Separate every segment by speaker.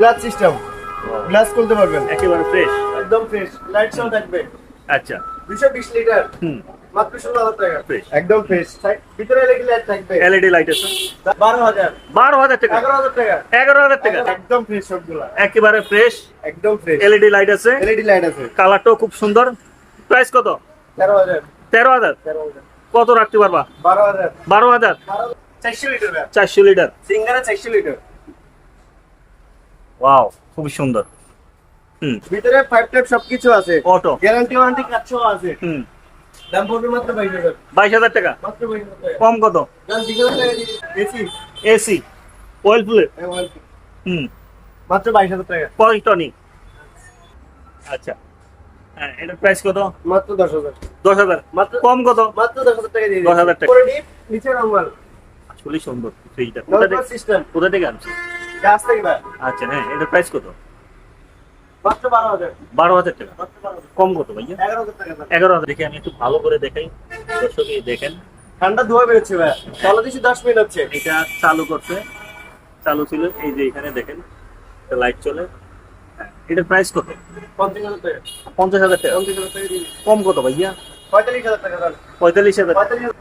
Speaker 1: Glass system glass খুলতে পারবেন।
Speaker 2: একেবারে ফ্রেশ
Speaker 1: একদম ফ্রেশ লাইট সহ থাকবে।
Speaker 2: আচ্ছা।
Speaker 1: 220 লিটার
Speaker 2: হুম।
Speaker 1: মাত্র 16000 টাকা।
Speaker 2: Fresh.
Speaker 1: একদম ফ্রেশ ভিতরে এলইডি লাইট থাকবে।
Speaker 2: এলইডি লাইট আছে।
Speaker 1: 12000
Speaker 2: বারো হাজার টাকা।
Speaker 1: 11000 টাকা।
Speaker 2: হাজার
Speaker 1: একদম ফ্রেশ সবগুলা।
Speaker 2: একেবারে ফ্রেশ
Speaker 1: একদম ফ্রেশ
Speaker 2: এলইডি লাইট আছে।
Speaker 1: এলইডি লাইট আছে।
Speaker 2: কালারটাও খুব সুন্দর। প্রাইস কত?
Speaker 1: 13000
Speaker 2: তেরো হাজার।
Speaker 1: 13000
Speaker 2: কত রাখতে পারবা?
Speaker 1: 12000
Speaker 2: বারো হাজার।
Speaker 1: 400 লিটার ভাই।
Speaker 2: চারশো লিটার
Speaker 1: সিঙ্গারে 400 লিটার
Speaker 2: ওয়াও খুবই সুন্দর। হুম।
Speaker 1: ভিতরে ফাইভ টাইপ সবকিছু আছে।
Speaker 2: অটো
Speaker 1: গ্যারান্টি ওয়ারেন্টি কাজও আছে।
Speaker 2: হুম।
Speaker 1: দাম পড়বে মাত্র 22000
Speaker 2: বাইশ হাজার টাকা?
Speaker 1: মাত্র 22000 টাকা।
Speaker 2: কম কত?
Speaker 1: দাম 20000 টাকা দিয়ে এসি
Speaker 2: এসি ওয়েল ফুলে হুম।
Speaker 1: মাত্র 22000 টাকা।
Speaker 2: কয় টনি আচ্ছা। হ্যাঁ এটার প্রাইস কত?
Speaker 1: মাত্র 10000
Speaker 2: দশ হাজার।
Speaker 1: মাত্র
Speaker 2: কম কত?
Speaker 1: মাত্র 10000 টাকা দিয়ে
Speaker 2: 10,000 টাকা।
Speaker 1: করে ডিপ নিচে নরমাল
Speaker 2: আসলে সুন্দর ফ্রিজটা কোথা থেকে
Speaker 1: সিস্টেম
Speaker 2: কোথা থেকে আনছে আচ্ছা হ্যাঁ এটার প্রাইস কত? বারো হাজার। টাকা। কম কত ভাইয়া?
Speaker 1: 11000 টাকা দাম।
Speaker 2: এগারো হাজার। দেখে আমি একটু ভালো করে দেখাই। দর্শকই দেখেন।
Speaker 1: ঠান্ডা ধোয়া বেরোচ্ছে ভাই চলো দিছি 10 মিনিট হচ্ছে।
Speaker 2: এটা চালু করছে। চালু ছিল এই যে এখানে দেখেন লাইট চলে। এটার প্রাইস কত?
Speaker 1: 50000 টাকা।
Speaker 2: পঞ্চাশ হাজার টাকা।
Speaker 1: 50000 টাকা দিয়ে
Speaker 2: কম কত ভাইয়া?
Speaker 1: 45000 টাকা।
Speaker 2: পঁয়তাল্লিশ হাজার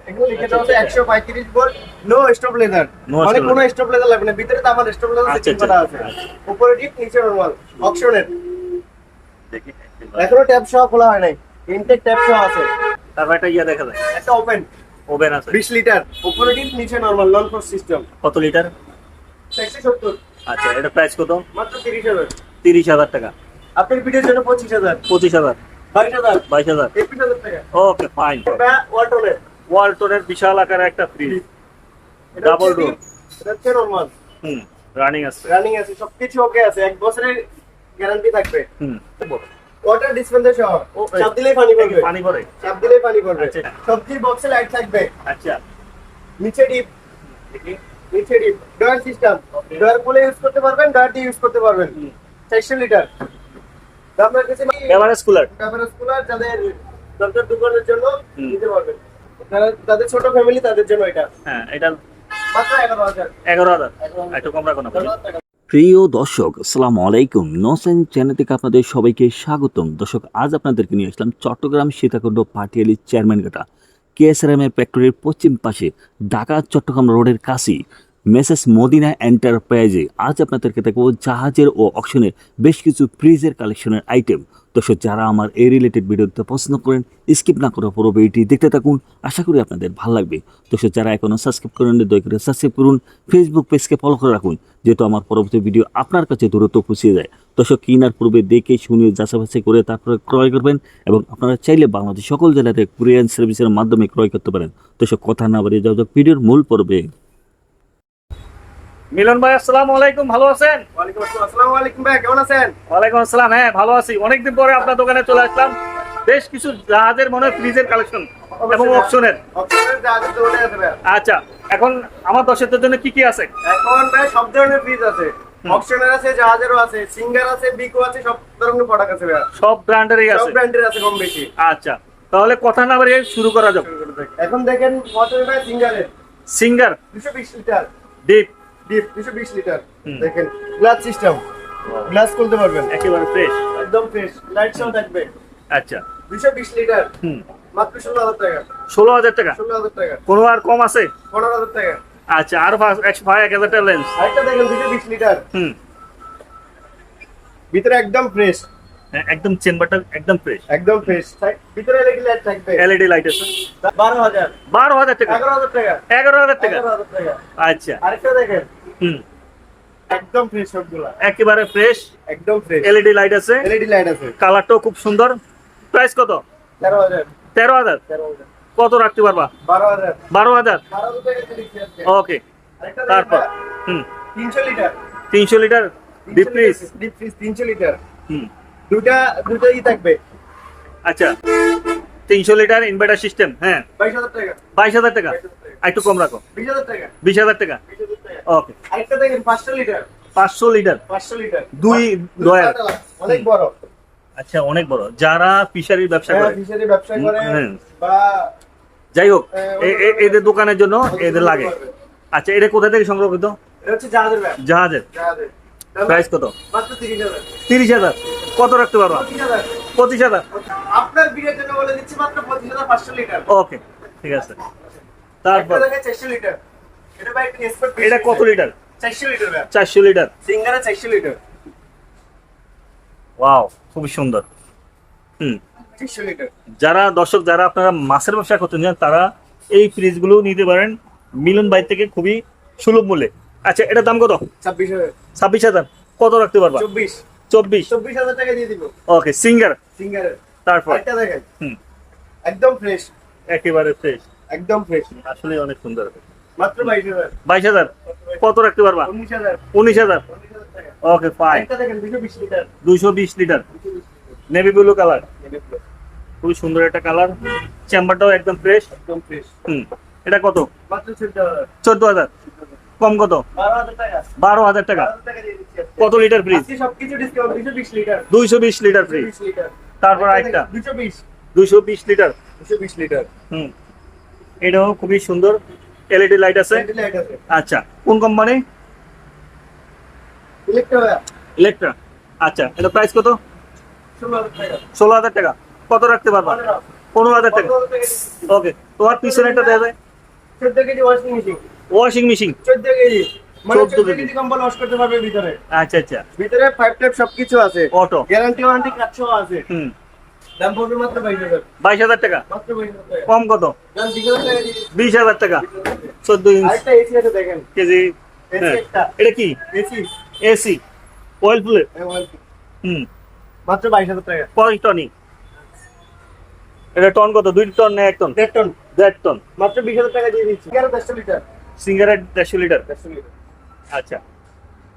Speaker 1: 45000 এগুলো লিখে দাও 135 ভোল্ট নো স্টপ লেদার মানে কোনো স্টপ লেদার লাগবে না। ভিতরে তো আমার স্টপ লেদার
Speaker 2: আচ্ছা,
Speaker 1: সেটিং করা আছে।
Speaker 2: আচ্ছা।
Speaker 1: উপরে ডিপ নিচে নরমাল অপশনের
Speaker 2: দেখি
Speaker 1: এখনও ট্যাপ সহ খোলা হয় নাই। ইনটেক ট্যাপ সহ আছে।
Speaker 2: তারপর একটা ইয়া দেখা যায়।
Speaker 1: একটা ওপেন
Speaker 2: ওভেন আছে।
Speaker 1: 20 লিটার উপরে ডিপ নিচে নরমাল নন সিস্টেম
Speaker 2: কত লিটার
Speaker 1: 170
Speaker 2: আচ্ছা এটা প্রাইস কত?
Speaker 1: মাত্র 30000
Speaker 2: তিরিশ হাজার টাকা।
Speaker 1: আপনার ভিডিওর জন্য 25000
Speaker 2: পঁচিশ হাজার।
Speaker 1: 22000
Speaker 2: বাইশ হাজার।
Speaker 1: 21000 টাকা।
Speaker 2: ওকে ফাইন
Speaker 1: এটা ওয়ালটনের
Speaker 2: বিশাল আকারের একটা ফ্রিজ
Speaker 1: এটা নরমাল
Speaker 2: হুম রানিং আছে।
Speaker 1: রানিং আছে সবকিছু ওকে আছে এক বছরের গ্যারান্টি থাকবে।
Speaker 2: হুম।
Speaker 1: ওয়াটার ডিসপেন্সার সহ চাপ দিলেই পানি পড়বে।
Speaker 2: পানি পড়ে।
Speaker 1: চাপ দিলেই পানি পড়বে।
Speaker 2: আচ্ছা।
Speaker 1: সবজির বক্সে লাইট থাকবে।
Speaker 2: আচ্ছা।
Speaker 1: নিচে ডিপ নিচে ডিপ ডয়ার সিস্টেম ডয়ার খুলে ইউজ করতে পারবেন ডয়ার দিয়ে ইউজ করতে পারবেন।
Speaker 2: হুম।
Speaker 1: 400 লিটার। দাম রাখতেছি
Speaker 2: এভারেজ কুলার
Speaker 1: ক্যামেরাস কুলার যাদের দরকার দোকানের জন্য নিতে পারবেন। যারা- যাদের ছোট ফ্যামিলি তাদের জন্য এটা।
Speaker 2: হ্যাঁ এটা
Speaker 1: মাত্র এগারো হাজার।
Speaker 2: এগারো হাজার। একটু কম রাখো না ভাই।
Speaker 3: প্রিয় দর্শক সালাম আলাইকুম। নসেন চ্যানেল থেকে আপনাদের সবাইকে স্বাগতম। দর্শক আজ আপনাদেরকে নিয়ে আসলাম চট্টগ্রাম সীতাকুণ্ড পাটিয়ালি চেয়ারম্যান কাটা কেএসআরএম এর ফ্যাক্টরির পশ্চিম পাশে ঢাকা চট্টগ্রাম রোডের কাছেই। মেসেস মদিনা এন্টারপ্রাইজে আজ আপনাদেরকে দেখব জাহাজের ও অকশনের বেশ কিছু ফ্রিজের কালেকশনের আইটেম দর্শক, যারা আমার এই রিলেটেড ভিডিওতে পছন্দ করেন স্কিপ না করে পুরো ভিডিওটি দেখতে থাকুন। আশা করি আপনাদের ভালো লাগবে। দর্শক, যারা এখনও সাবস্ক্রাইব করেন দয়া করে সাবস্ক্রাইব করুন। ফেসবুক পেজকে ফলো করে রাখুন, যেহেতু আমার পরবর্তী ভিডিও আপনার কাছে দূরত্ব পৌঁছে যায়। দর্শক, কিনার পূর্বে দেখে শুনে যাচাবাছাই করে তারপরে ক্রয় করবেন এবং আপনারা চাইলে বাংলাদেশ সকল জেলাতে কুরিয়ার সার্ভিসের মাধ্যমে ক্রয় করতে পারেন। দর্শক, কথা না বাড়িয়ে যাওয়া ভিডিওর মূল পর্বে।
Speaker 2: মিলন ভাই আসসালামু আলাইকুম ভালো আছেন?
Speaker 1: ওয়ালাইকুম আসসালাম। আলাইকুম ভাই কেমন আছেন?
Speaker 2: ওয়ালাইকুম আসসালাম হ্যাঁ ভালো আছি। অনেকদিন পরে আপনার দোকানে চলে আসলাম। বেশ কিছু জাহাজের মনে হয় ফ্রিজের কালেকশন এবং অপশনের আচ্ছা এখন আমার দর্শকদের জন্য কি কি আছে?
Speaker 1: এখন ভাই সব ধরনের ফ্রিজ আছে। অপশনের আছে জাহাজেরও আছে সিঙ্গার আছে বিকো আছে সব ধরনের প্রোডাক্ট আছে ভাই।
Speaker 2: সব ব্র্যান্ডেরই
Speaker 1: সব
Speaker 2: আছে?
Speaker 1: ব্র্যান্ডের আছে কম বেশি।
Speaker 2: আচ্ছা তাহলে কথা না বাড়িয়ে শুরু করা যাক।
Speaker 1: এখন দেখেন মোটর ভাই সিঙ্গারের
Speaker 2: Singer
Speaker 1: 220 litre
Speaker 2: deep
Speaker 1: deep 220 litre. দেখেন গ্লাস সিস্টেম গ্লাস খুলতে পারবেন।
Speaker 2: একেবারে ফ্রেশ
Speaker 1: একদম ফ্রেশ লাইট সহ থাকবে।
Speaker 2: আচ্ছা।
Speaker 1: 220 লিটার।
Speaker 2: হুম।
Speaker 1: মাত্র 16000 টাকা।
Speaker 2: ষোলো হাজার টাকা?
Speaker 1: 16000 টাকা।
Speaker 2: কোনো আর কম আছে?
Speaker 1: 15000 টাকা।
Speaker 2: আচ্ছা আর একশো ভাই এক হাজার টাকা লেন্স
Speaker 1: আরেকটা দেখেন 220 লিটার।
Speaker 2: হুম।
Speaker 1: ভিতরে একদম ফ্রেশ
Speaker 2: হ্যাঁ, একদম চেম্বারটা একদম ফ্রেশ
Speaker 1: একদম ফ্রেশ ভিতরে এলইডি লাইট থাকবে।
Speaker 2: এলইডি লাইট আছে।
Speaker 1: 12000
Speaker 2: বারো হাজার টাকা।
Speaker 1: 11000 টাকা।
Speaker 2: এগারো হাজার টাকা।
Speaker 1: 11000 টাকা।
Speaker 2: আচ্ছা।
Speaker 1: আরেকটা দেখেন।
Speaker 2: হুম।
Speaker 1: একদম ফ্রেশ সবগুলা।
Speaker 2: একেবারে ফ্রেশ
Speaker 1: একদম ফ্রেশ
Speaker 2: এলইডি লাইট আছে।
Speaker 1: এলইডি লাইট আছে।
Speaker 2: কালারটাও খুব সুন্দর। প্রাইস কত?
Speaker 1: 13000
Speaker 2: তেরো হাজার?
Speaker 1: 13000
Speaker 2: কত রাখতে পারবা?
Speaker 1: 12000
Speaker 2: বারো হাজার?
Speaker 1: 12000 টাকা দিয়ে দিচ্ছি আজকে।
Speaker 2: ওকে তারপর। হুম।
Speaker 1: 300 লিটার।
Speaker 2: তিনশো litre? Deep fridge
Speaker 1: deep fridge 300 litre.
Speaker 2: হুম।
Speaker 1: দুটা দুটাই থাকবে।
Speaker 2: আচ্ছা। তিনশো লিটার ইনভার্টার সিস্টেম হ্যাঁ।
Speaker 1: 22000 টাকা।
Speaker 2: বাইশ হাজার টাকা। একটু কম রাখো।
Speaker 1: 20000
Speaker 2: বিশ হাজার টাকা।
Speaker 1: 20000 টাকা
Speaker 2: ওকে
Speaker 1: আরেকটা দেখেন 500 লিটার।
Speaker 2: পাঁচশো লিটার।
Speaker 1: 500 লিটার।
Speaker 2: দুই দয়ার
Speaker 1: অনেক বড়।
Speaker 2: আচ্ছা অনেক বড়। যারা ফিশারির ব্যবসা
Speaker 1: হ্যাঁ
Speaker 2: করে।
Speaker 1: ব্যবসা করে বা
Speaker 2: যাই হোক
Speaker 1: হ্যাঁ,
Speaker 2: এদের দোকানের জন্য এদের লাগে। আচ্ছা এটা কোথা থেকে
Speaker 1: এটা জাহাজের
Speaker 2: প্রাইস কত?
Speaker 1: তিরিশ হাজার।
Speaker 2: কত রাখতে পারবা?
Speaker 1: পঁচিশ হাজার। আপনার বিয়ের জন্য বলে দিচ্ছি মাত্র পঁচিশ হাজার পাঁচশো লিটার।
Speaker 2: ওকে ঠিক আছে। তারপর?
Speaker 1: চারশো লিটার। এটা
Speaker 2: কত লিটার?
Speaker 1: চারশো লিটার সিঙ্গারা চারশো লিটার।
Speaker 2: ওয়াও খুবই সুন্দর। হুম। যারা দর্শক যারা আপনারা মাছের ব্যবসা করতে চান তারা এই ফ্রিজগুলো নিতে পারেন। মিলন বাই থেকে খুবই সুলভ মূল্যে। আচ্ছা এটার দাম কত?
Speaker 1: ছাব্বিশ হাজার।
Speaker 2: ছাব্বিশ হাজার। কত রাখতে পারবা?
Speaker 1: চব্বিশ।
Speaker 2: চব্বিশ?
Speaker 1: চব্বিশ হাজার টাকা দিয়ে দিব।
Speaker 2: Okay Singer.
Speaker 1: সিঙ্গারের
Speaker 2: তারপর?
Speaker 1: একটা দেখেন
Speaker 2: হুম।
Speaker 1: একদম ফ্রেশ
Speaker 2: একেবারে ফ্রেশ
Speaker 1: একদম ফ্রেশ
Speaker 2: আসলে অনেক সুন্দর।
Speaker 1: মাত্র বাইশ হাজার।
Speaker 2: কত রাখতে পারবা?
Speaker 1: উনিশ হাজার।
Speaker 2: উনিশ হাজার?
Speaker 1: উনিশ হাজার টাকা
Speaker 2: ওকে ফাইন
Speaker 1: একটা দেখেন দুশো বিশ লিটার।
Speaker 2: দুইশো বিশ লিটার। নেভি ব্লু কালার খুবই সুন্দর একটা কালার চেম্বারটাও একদম ফ্রেশ
Speaker 1: একদম ফ্রেশ
Speaker 2: হুম। এটা কত?
Speaker 1: মাত্র চোদ্দ হাজার।
Speaker 2: কম কত?
Speaker 1: বারো হাজার টাকা।
Speaker 2: কত লিটার ফ্রিজ
Speaker 1: সবকিছু ডিসকাউন্ট দুশো বিশ লিটার
Speaker 2: দুইশো বিশ লিটার ফ্রিজ তারপর আরেকটা।
Speaker 1: দুশো বিশ।
Speaker 2: দুইশো বিশ লিটার
Speaker 1: দুশো বিশ লিটার
Speaker 2: হুম। এটাও খুবই সুন্দর। এলইডি লাইট আছে?
Speaker 1: লাইট আছে।
Speaker 2: আচ্ছা কোন কোম্পানি
Speaker 1: ইলেকট্রা
Speaker 2: আচ্ছা এটা প্রাইস কত?
Speaker 1: ষোলো হাজার টাকা।
Speaker 2: কত রাখতে পারবা?
Speaker 1: পনেরো।
Speaker 2: হাজার টাকা। ওকে তোমার পিছনে একটা যায়।
Speaker 1: চোদ্দ KG washing machine
Speaker 2: washing machine
Speaker 1: চোদ্দ কেজি। মানে
Speaker 2: 14 কেজি।
Speaker 1: কেজি ওয়াশ করতে পারবে ভিতরে।
Speaker 2: আচ্ছা আচ্ছা।
Speaker 1: ভিতরে ফাইভ টাইপ সবকিছু আছে।
Speaker 2: অটো
Speaker 1: গ্যারান্টি ওয়ারেন্টি কাজ আছে।
Speaker 2: হুম।
Speaker 1: দাম পড়বে মাত্র বাইশ হাজার।
Speaker 2: টাকা?
Speaker 1: মাত্র
Speaker 2: কম কত?
Speaker 1: দাম বিশ হাজার টাকা।
Speaker 2: ইঞ্চ
Speaker 1: আরেকটা এসি আছে দেখেন।
Speaker 2: কেজি? হ্যাঁ। এটা কি?
Speaker 1: এসি
Speaker 2: এসি ওয়েল ফুলে হুম।
Speaker 1: মাত্র বাইশ হাজার টাকা।
Speaker 2: কয় টনই। এটা টন কত? দুই টন না এক টন?
Speaker 1: দেড় টন।
Speaker 2: দেড় টন।
Speaker 1: মাত্র বিশ হাজার টাকা দিয়ে দিচ্ছি। দশটা লিটার।
Speaker 2: সিঙ্গারের দেড়শো লিটার?
Speaker 1: দশটা লিটার।
Speaker 2: আচ্ছা।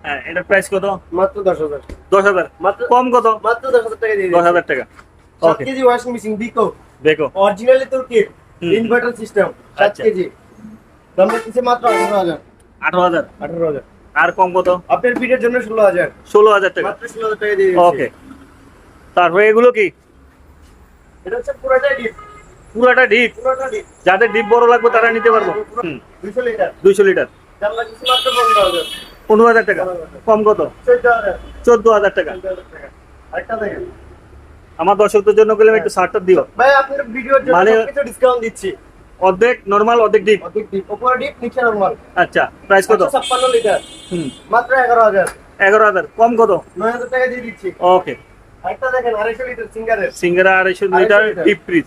Speaker 2: হ্যাঁ এটার প্রাইস কত?
Speaker 1: মাত্র দশ হাজার।
Speaker 2: দশ হাজার।
Speaker 1: মাত্র
Speaker 2: কম কত?
Speaker 1: মাত্র দশ হাজার টাকা দিয়ে
Speaker 2: দশ
Speaker 1: দিচ্ছি।
Speaker 2: হাজার টাকা।
Speaker 1: সাত
Speaker 2: ওকে
Speaker 1: কেজি ওয়াশিং মেশিন বিকো
Speaker 2: দেখো
Speaker 1: অরিজিনালি তুর্কির
Speaker 2: হুম।
Speaker 1: ইনভার্টার সিস্টেম সাত
Speaker 2: আচ্ছা।
Speaker 1: কেজি। দাম দিচ্ছে মাত্র আঠারো হাজার।
Speaker 2: আঠারো হাজার?
Speaker 1: আঠারো হাজার।
Speaker 2: আর কম কত?
Speaker 1: আপনার পিঠের জন্য ষোলো হাজার।
Speaker 2: ষোলো হাজার টাকা।
Speaker 1: মাত্র ষোলো হাজার টাকা দিয়ে
Speaker 2: ওকে তারপরে এগুলো কি?
Speaker 1: এটা হচ্ছে পুরোটাই ডিপ
Speaker 2: পুরাটা ডিপ
Speaker 1: পুরোটা ডিপ
Speaker 2: যাদের ডিপ বড় লাগবে তারা নিতে পারব। হুম।
Speaker 1: দুশো লিটার
Speaker 2: দুইশো লিটার
Speaker 1: দাম লাগছে মাত্র পনেরো হাজার।
Speaker 2: পনেরো হাজার টাকা। কম কত?
Speaker 1: চোদ্দ হাজার টাকা। আরেকটা দেখেন।
Speaker 2: আমার দর্শকদের জন্য গেলে একটু শার্টটা দিও।
Speaker 1: ভাই আপনার ভিডিওর জন্য
Speaker 2: মানে-
Speaker 1: সবকিছু ডিসকাউন্ট দিচ্ছি।
Speaker 2: অর্ধেক নর্মাল অর্ধেক ডিপ
Speaker 1: অধিক ডিপ উপরে ডিপ নিচে নরমাল
Speaker 2: আচ্ছা প্রাইস কত?
Speaker 1: ছাপ্পান্ন লিটার
Speaker 2: হুম।
Speaker 1: মাত্র এগারো হাজার।
Speaker 2: এগারো হাজার। কম কত?
Speaker 1: নয় হাজার টাকা দিয়ে দিচ্ছি।
Speaker 2: ওকে
Speaker 1: আরেকটা দেখেন আড়াইশো লিটার সিঙ্গারের।
Speaker 2: সিঙ্গারা আড়াইশো লিটার
Speaker 1: লিটার।
Speaker 2: ডিপ ফ্রিজ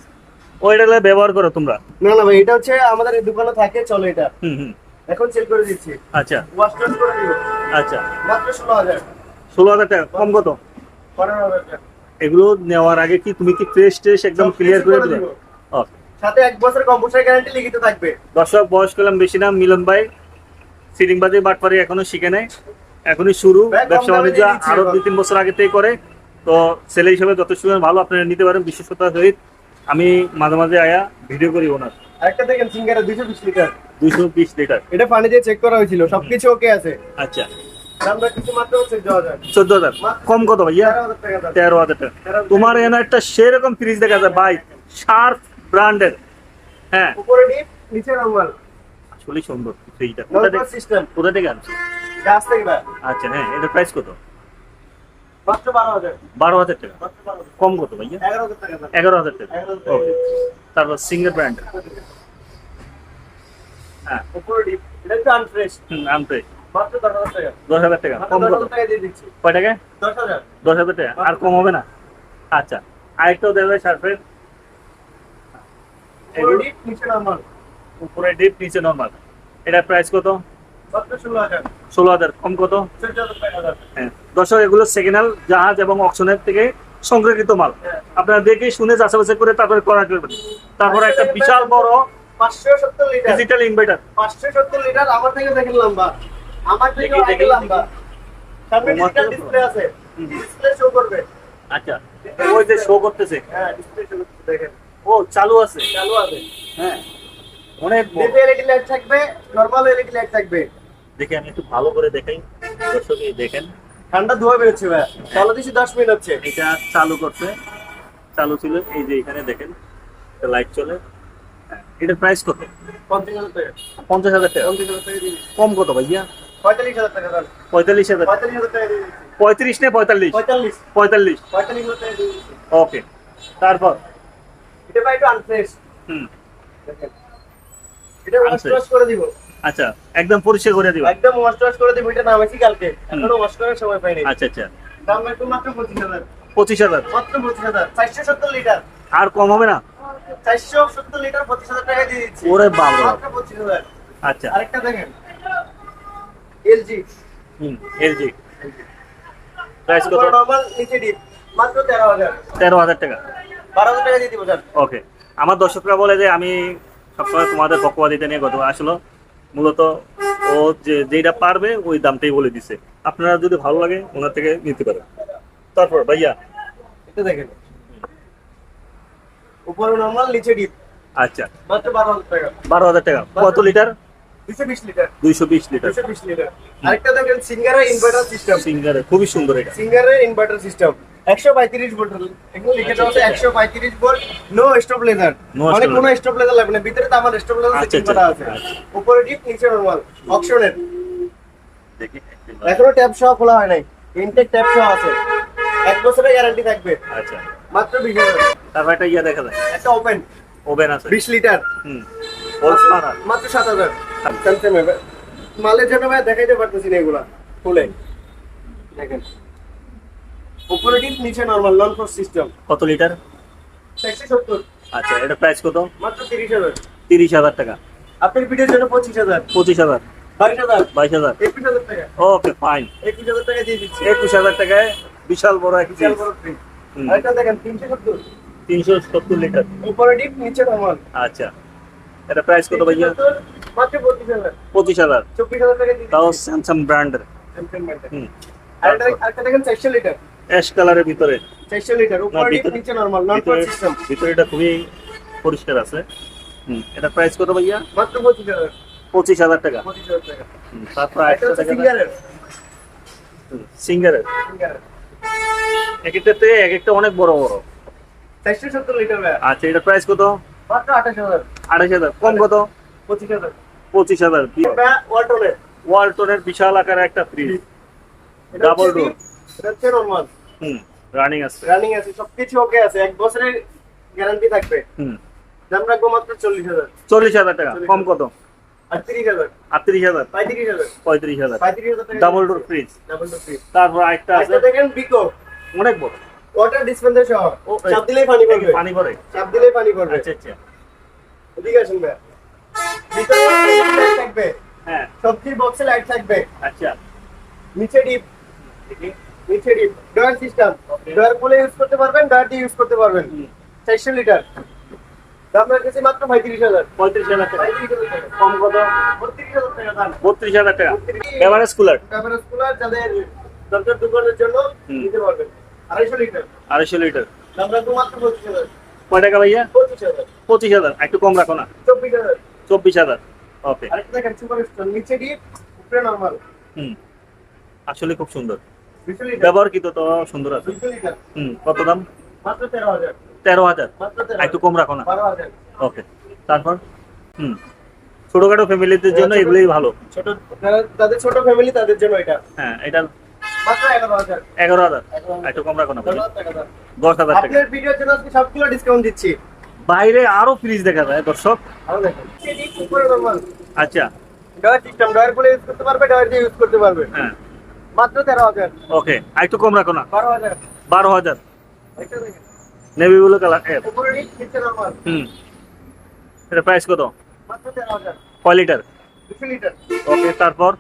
Speaker 2: ওইটা ব্যবহার করো তোমরা।
Speaker 1: না না ভাই এটা হচ্ছে আমাদের দোকানে থাকে চলে এটা।
Speaker 2: হুম হুম।
Speaker 1: এখন সেল করে দিচ্ছি।
Speaker 2: আচ্ছা।
Speaker 1: ওয়াশ করে দিব।
Speaker 2: আচ্ছা।
Speaker 1: মাত্র ষোলো হাজার।
Speaker 2: ষোলো হাজার টাকা। কম কত?
Speaker 1: পনেরো হাজার টাকা।
Speaker 2: এগুলো নেওয়ার আগে কি তুমি কি ফ্রেশ ট্রেশ একদম ক্লিয়ার করে। ওকে
Speaker 1: সাথে এক বছর কম্পিউটার গ্যারান্টি লিখিত থাকবে।
Speaker 2: দর্শক বয়স করলাম বেশি না মিলন ভাই। সিটিং বাজে বাটপারি এখনও শিখে নেয় এখনই শুরু। ব্যবসা বাণিজ্য
Speaker 1: আরও
Speaker 2: দুই তিন বছর আগে থেকে করে। তো ছেলে হিসেবে যথেষ্ট ভালো আপনারা নিতে পারেন বিশেষতার সহিত। আমি মাঝে মাঝে আয়া ভিডিও করি ওনার।
Speaker 1: আরেকটা দেখেন সিঙ্গারের দুইশো বিশ লিটার।
Speaker 2: দুইশো বিশ লিটার।
Speaker 1: এটা পানি দিয়ে চেক করা হয়েছিল সবকিছু ওকে আছে।
Speaker 2: আচ্ছা।
Speaker 1: চোদ্দ হাজার।
Speaker 2: কম কত ভাইয়া?
Speaker 1: তেরো হাজার টাকা
Speaker 2: তোমার একটা সেরকম ফ্রিজ দেখা যায়। ভাই শার্প ব্র্যান্ডের হ্যাঁ।
Speaker 1: উপরে ডিপ নিচে নরমাল
Speaker 2: আসলে সুন্দর ফ্রিজটা কোথা থেকে
Speaker 1: সিস্টেম
Speaker 2: কোথা থেকে আনছো?
Speaker 1: গাছ থেকে ভাই।
Speaker 2: আচ্ছা হ্যাঁ এটার প্রাইস কত?
Speaker 1: বারো হাজার।
Speaker 2: টাকা। কম কত ভাইয়া?
Speaker 1: এগারো হাজার টাকা।
Speaker 2: ওকে তারপর সিঙ্গার ব্র্যান্ড হ্যাঁ।
Speaker 1: উপরে ডিপ। এটা আনফ্রেশ দশ হাজার টাকা।
Speaker 2: দশ হাজার টাকা?
Speaker 1: মাত্র
Speaker 2: কম কত
Speaker 1: হাজার টাকা দিয়ে দিচ্ছি।
Speaker 2: কয় টাকা
Speaker 1: দশ হাজার।
Speaker 2: টাকা? আর কম হবে না? আচ্ছা আরেকটাও সার্ফের
Speaker 1: উপরে ডিপ নিচে নরমাল
Speaker 2: প্রাইস কত?
Speaker 1: ষোলো হাজার।
Speaker 2: কম। হ্যাঁ। দর্শক এগুলো সেকেন্ড হ্যান্ড জাহাজ এবং অকশনের থেকে সংগ্রহীত মাল।
Speaker 1: হ্যাঁ।
Speaker 2: আপনারা দেখে শুনে যাচাই করে তারপরে করা করবেন। তারপরে একটা বিশাল বড়
Speaker 1: পাঁচশো সত্তর লিটার।
Speaker 2: ডিজিটাল ইনভার্টার
Speaker 1: পাঁচশো সত্তর লিটার আমার থেকে দেখেন লম্বা আমার থেকে আগে লম্বা সামনে ডিজিটাল ডিসপ্লে আছে। ডিসপ্লে শো করবে।
Speaker 2: আচ্ছা ওই যে শো করতেছে।
Speaker 1: হ্যাঁ ডিসপ্লে শো করতে দেখেন।
Speaker 2: ও চালু আছে।
Speaker 1: চালু আছে।
Speaker 2: হ্যাঁ অনেক বড়।
Speaker 1: এলইডি লাইট থাকবে নরমাল এলইডি লাইট থাকবে।
Speaker 2: দেখে আমি একটু ভালো করে দেখাই। দর্শক এই দেখেন।
Speaker 1: ঠান্ডা ধোয়া বেরোচ্ছে ভাই চালু দিছি দশ মিনিট হচ্ছে।
Speaker 2: এটা চালু করছে। চালু ছিল এই যে এখানে দেখেন লাইট চলে। এটার প্রাইস কত?
Speaker 1: পঞ্চাশ হাজার টাকা।
Speaker 2: পঞ্চাশ হাজার টাকা। কম কত ভাইয়া?
Speaker 1: পঁয়তাল্লিশ হাজার টাকা
Speaker 2: পঁয়তাল্লিশ হাজার। পঁয়ত্রিশ না পঁয়তাল্লিশ?
Speaker 1: পঁয়তাল্লিশ।
Speaker 2: পঁয়তাল্লিশ।
Speaker 1: পঁয়তাল্লিশ
Speaker 2: ওকে। তারপর?
Speaker 1: এটা ভাই একটু আনফ্রেশ
Speaker 2: হুম।
Speaker 1: এটা ওয়াশ
Speaker 2: Unfresh।
Speaker 1: করে দিব।
Speaker 2: আচ্ছা একদম পরিষ্কার করে দিবা।
Speaker 1: একদম ওয়াশ করে দিব এটা নামেছি কালকে। এখনও ওয়াশ করার সময় পাইনি।
Speaker 2: আচ্ছা আচ্ছা।
Speaker 1: দাম একটু মাত্র পঁচিশ হাজার।
Speaker 2: পঁচিশ হাজার?
Speaker 1: মাত্র পঁচিশ হাজার। চারশো সত্তর লিটার।
Speaker 2: আর কম হবে না?
Speaker 1: চারশো সত্তর লিটার পঁচিশ হাজার টাকা দিয়ে দিচ্ছি।
Speaker 2: ওরে বাবা।
Speaker 1: পঁচিশ হাজার।
Speaker 2: আচ্ছা।
Speaker 1: আরেকটা দেখেন। এলজি
Speaker 2: হুম এলজি প্রাইস কত?
Speaker 1: নর্মাল নিচে ডিপ মাত্র তেরো হাজার।
Speaker 2: টাকা।
Speaker 1: বারো হাজার টাকা দিয়ে দিব স্যার।
Speaker 2: ওকে আমার দর্শকরা বলে যে আমি সবসময় তোমাদের পক্ষবাদিতা নিয়ে কথা আসলে। মূলত ও যে যেটা পারবে ওই দামটাই বলে দিছে। আপনারা যদি ভালো লাগে ওনার থেকে নিতে পারেন। তারপর ভাইয়া?
Speaker 1: এটা দেখেন। উপরে নর্মাল নিচে ডিপ
Speaker 2: আচ্ছা।
Speaker 1: মাত্র বারো হাজার টাকা।
Speaker 2: বারো হাজার টাকা। কত লিটার
Speaker 1: দুশো বিশ লিটার।
Speaker 2: দুইশো বিশ লিটার।
Speaker 1: দুশো বিশ লিটার। আরেকটা দেখেন সিঙ্গারের ইনভার্টার সিস্টেম
Speaker 2: সিঙ্গারে খুবই সুন্দর এটা।
Speaker 1: ইনভার্টার সিস্টেম একশো পঁয়ত্রিশ ভোল্ট এখানে লিখে দেওয়া আছে একশো পঁয়ত্রিশ ভোল্ট নো স্টপ লেজার মানে কোনো স্টপ লেজার লাগবে না। ভিতরে তো আমার স্টপ লেজার
Speaker 2: আচ্ছা,
Speaker 1: সেটিং করা আছে।
Speaker 2: আচ্ছা।
Speaker 1: উপরে ডিপ নিচে নরমাল অপশনের
Speaker 2: দেখি
Speaker 1: এখনও ট্যাপ সহ খোলা হয় নাই। ইনটেক ট্যাপ সহ আছে। এক বছরের গ্যারান্টি থাকবে।
Speaker 2: আচ্ছা।
Speaker 1: মাত্র বিশ হাজার।
Speaker 2: তারপর ইয়া দেখা যায়।
Speaker 1: একটা ওপেন
Speaker 2: ওভেন আছে।
Speaker 1: বিশ লিটার।
Speaker 2: হুম।
Speaker 1: মাত্র সাত হাজার। মালের জন্য ভাই দেখাইতে পারতেছি না এগুলা। খুলে দেখেন। উপরে ডিপ নিচে নরমাল সিস্টেম
Speaker 2: কত লিটার?
Speaker 1: একশো সত্তর।
Speaker 2: আচ্ছা এটা প্রাইস কত?
Speaker 1: মাত্র তিরিশ হাজার।
Speaker 2: তিরিশ হাজার টাকা।
Speaker 1: আপনার ভিডিওর জন্য পঁচিশ হাজার।
Speaker 2: পঁচিশ হাজার।
Speaker 1: বাইশ হাজার।
Speaker 2: বাইশ হাজার।
Speaker 1: একুশ হাজার টাকা।
Speaker 2: ওকে ফাইন
Speaker 1: একুশ হাজার টাকা দিয়ে দিচ্ছি।
Speaker 2: একুশ হাজার টাকায় বিশাল বড় এক
Speaker 1: বিশাল বড় ফ্রিজ
Speaker 2: হুম।
Speaker 1: দেখেন তিনশো সত্তর।
Speaker 2: তিনশো সত্তর লিটার।
Speaker 1: উপরে ডিপ নিচে নরমাল
Speaker 2: আচ্ছা। এটা প্রাইস কত ভাইয়া?
Speaker 1: পঁচিশ হাজার।
Speaker 2: তাও স্যামসাং ব্র্যান্ডের অ্যাশ কালারের ভিতরে। ভিতরে- এটা খুবই পরিষ্কার আছে। এটা প্রাইস কত ভাইয়া?
Speaker 1: মাত্র পঁচিশ হাজার।
Speaker 2: পঁচিশ হাজার টাকা। তারপর দেখা
Speaker 1: সিঙ্গারের।
Speaker 2: এক একটাতে এক একটা অনেক বড় বড়।
Speaker 1: চারশো সত্তর লিটার
Speaker 2: আচ্ছা এটা প্রাইস কত?
Speaker 1: মাত্র আঠাশ হাজার।
Speaker 2: আড়াইশ হাজার। কম কত?
Speaker 1: পঁচিশ হাজার।
Speaker 2: পঁচিশ হাজার।
Speaker 1: ওয়ালটনের।
Speaker 2: বিশাল আকারের একটা ফ্রিজ door.
Speaker 1: এটা
Speaker 2: হুম রানিং আছে।
Speaker 1: রানিং আছে সবকিছু ওকে আছে। এক বছরের গ্যারান্টি থাকবে।
Speaker 2: হুম।
Speaker 1: দাম রাখব মাত্র চল্লিশ হাজার।
Speaker 2: চল্লিশ হাজার টাকা। কম কত? আটত্রিশ হাজার।
Speaker 1: পঁয়ত্রিশ হাজার।
Speaker 2: পঁয়ত্রিশ হাজার। Double door fridge
Speaker 1: double door fridge
Speaker 2: তারপর আরেকটা আছে।
Speaker 1: দেখেন বিকো
Speaker 2: অনেক বড়।
Speaker 1: ওয়াটার ডিসপেন্সার সহ।
Speaker 2: ও, এই।
Speaker 1: চাপ দিলেই পানি পড়বে।
Speaker 2: পানি পড়ে।
Speaker 1: চাপ দিলেই পানি পড়বে।
Speaker 2: আচ্ছা আচ্ছা।
Speaker 1: এদিকে আসুন থাকবে।
Speaker 2: হ্যাঁ।
Speaker 1: সবজির বক্সে লাইট থাকবে।
Speaker 2: আচ্ছা।
Speaker 1: নিচে ডিপ নিচে ডিপ ডয়ার সিস্টেম. ডয়ার খুলে ইউজ করতে পারবেন ডয়ার দিয়ে ইউজ করতে পারবেন। চারশো লিটার দাম রাখতেছি মাত্র পঁয়ত্রিশ হাজার।
Speaker 2: পঁয়ত্রিশ হাজার টাকা। কম কত?
Speaker 1: বত্রিশ হাজার টাকা
Speaker 2: এভারেজ কুলার
Speaker 1: ক্যামেরা কুলার যাদের দরকার দোকানের জন্য নিতে পারবেন। আড়াইশো লিটার
Speaker 2: আড়াইশো লিটার
Speaker 1: দাম রাখব মাত্র হাজার।
Speaker 2: কয় টাকা ভাইয়া?
Speaker 1: পঁচিশ হাজার।
Speaker 2: একটু কম রাখো না।
Speaker 1: চব্বিশ হাজার।
Speaker 2: ওকে
Speaker 1: নিচে ডিপ উপরে নর্মাল
Speaker 2: হুম। আসলে খুব সুন্দর। ব্যবহার কিন্তু তো সুন্দর আছে। হুম কত দাম?
Speaker 1: তেরো হাজার।
Speaker 2: একটু কম রাখো না। ওকে তারপর? হুম। ছোটখাটো ফ্যামিলিদের জন্য এগুলোই ভালো।
Speaker 1: ছোট তাদের ছোট ফ্যামিলি তাদের জন্য এটা।
Speaker 2: হ্যাঁ এটা
Speaker 1: এগারো হাজার।
Speaker 2: এগারো হাজার?
Speaker 1: এগারো হাজার।
Speaker 2: একটু কম রাখো না
Speaker 1: ধন্যবাদ টাকা দাম।
Speaker 2: দশ হাজার টাকা।
Speaker 1: ভিডিওর জন্য সবগুলো ডিসকাউন্ট দিচ্ছি।
Speaker 2: বাইরে আরও ফ্রিজ দেখা যায় দর্শক। আচ্ছা।
Speaker 1: ডয়ার সিস্টেম ডয়ার খুলে ইউজ করতে পারবে ডয়ার দিয়ে ইউজ করতে পারবে।
Speaker 2: হ্যাঁ।
Speaker 1: মাত্র তেরো হাজার।
Speaker 2: ওকে একটু কম রাখো না।
Speaker 1: বারো হাজার।
Speaker 2: বারো হাজার। নেভি ব্লু কালার হুম। এটা প্রাইস কত? কয় লিটার
Speaker 1: লিটার
Speaker 2: ওকে তারপর?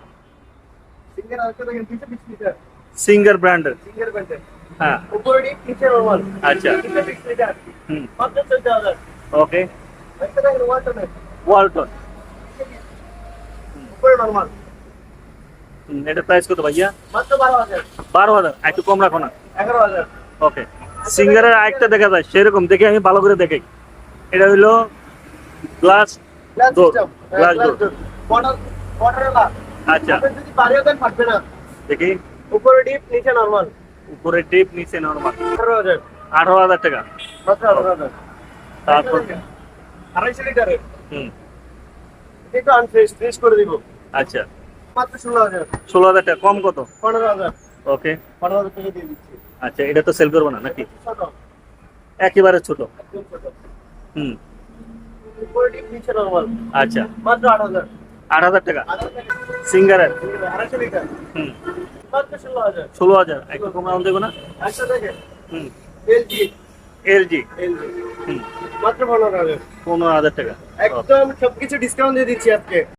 Speaker 1: সিঙ্গেল আরেকটা দেখেন দুশো বিশ লিটার
Speaker 2: সিঙ্গার ব্র্যান্ডের
Speaker 1: সিঙ্গেল ব্যান্ডের
Speaker 2: হ্যাঁ
Speaker 1: উপরে নিচে নরমাল
Speaker 2: আচ্ছা। হুম
Speaker 1: মাত্র
Speaker 2: ওকে ওয়ালটন
Speaker 1: উপরে নরমাল
Speaker 2: এটা প্রাইস কত ভাইয়া
Speaker 1: মাত্র বারো হাজার
Speaker 2: বারো একটু কম রাখো না
Speaker 1: এগারো হাজার
Speaker 2: ওকে সিঙ্গারের আরেকটা দেখা যায় সেরকম দেখে আমি ভালো করে দেখি এটা হইল গ্লাস
Speaker 1: গ্লাস ডোর
Speaker 2: আচ্ছা
Speaker 1: যদি বাড়িও দেন ফাটবে না
Speaker 2: দেখি
Speaker 1: উপরে ডিপ নিচে নরমাল
Speaker 2: উপরে টিপ নিচে নর্মাল
Speaker 1: আঠারো হাজার।
Speaker 2: আঠারো হাজার টাকা।
Speaker 1: আঠারো হাজার।
Speaker 2: তারপর?
Speaker 1: আড়াইশো লিটারের?
Speaker 2: হুম।
Speaker 1: একটু আনফ্রেশ ফ্রেশ করে দিব।
Speaker 2: আচ্ছা।
Speaker 1: মাত্র ষোলো হাজার।
Speaker 2: ষোলো হাজার টাকা কম কত?
Speaker 1: পনেরো হাজার।
Speaker 2: ওকে।
Speaker 1: পনেরো হাজার টাকা দিয়ে দিচ্ছি।
Speaker 2: আচ্ছা এটা তো সেল করব না নাকি?
Speaker 1: ছোট।
Speaker 2: একেবারে ছোট। হুম।
Speaker 1: উপরে ডিপ নিচে নর্মাল
Speaker 2: আচ্ছা।
Speaker 1: মাত্র আট হাজার।
Speaker 2: আট হাজার টাকা। সিঙ্গারের। হুম।
Speaker 1: ষোলো হাজার।
Speaker 2: ষোলো হাজার একটু কম রাউন্ড দেবো না। হুম।
Speaker 1: এলজি
Speaker 2: এলজি
Speaker 1: এলজি
Speaker 2: হুম।
Speaker 1: মাত্র পনেরো হাজার।
Speaker 2: পনেরো হাজার টাকা।
Speaker 1: একদম সবকিছু ডিসকাউন্ট দিয়ে দিচ্ছি আজকে।